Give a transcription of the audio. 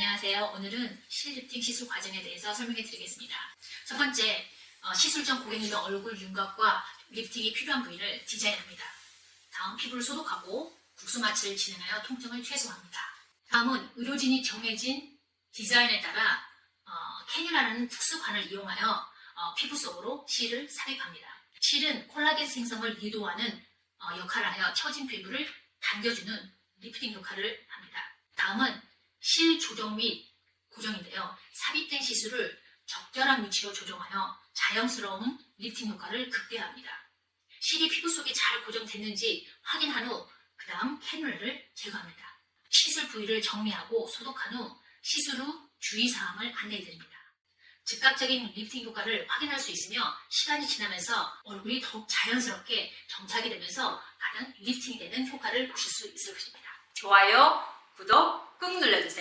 안녕하세요. 오늘은 실리프팅 시술 과정에 대해서 설명해 드리겠습니다. 첫 번째, 어, 시술 전 고객님의 얼굴 윤곽과 리프팅이 필요한 부위를 디자인합니다. 다음 피부를 소독하고 국수 마취를 진행하여 통증을 최소화합니다. 다음은 의료진이 정해진 디자인에 따라 어, 캐뉼라는 특수관을 이용하여 어, 피부 속으로 실을 삽입합니다. 실은 콜라겐 생성을 유도하는 어, 역할을 하여 처진 피부를 당겨주는 리프팅 역할을 합니다. 다음은 실 조정 및 고정인데요. 삽입된 시술을 적절한 위치로 조정하여 자연스러운 리프팅 효과를 극대화합니다. 실이 피부 속에 잘 고정됐는지 확인한 후 그 다음 캐놀을 제거합니다. 시술 부위를 정리하고 소독한 후 시술 후 주의사항을 안내해드립니다. 즉각적인 리프팅 효과를 확인할 수 있으며 시간이 지나면서 얼굴이 더욱 자연스럽게 정착이 되면서 가장 리프팅이 되는 효과를 보실 수 있을 것입니다. 좋아요, 구독 꾹 눌러주세요.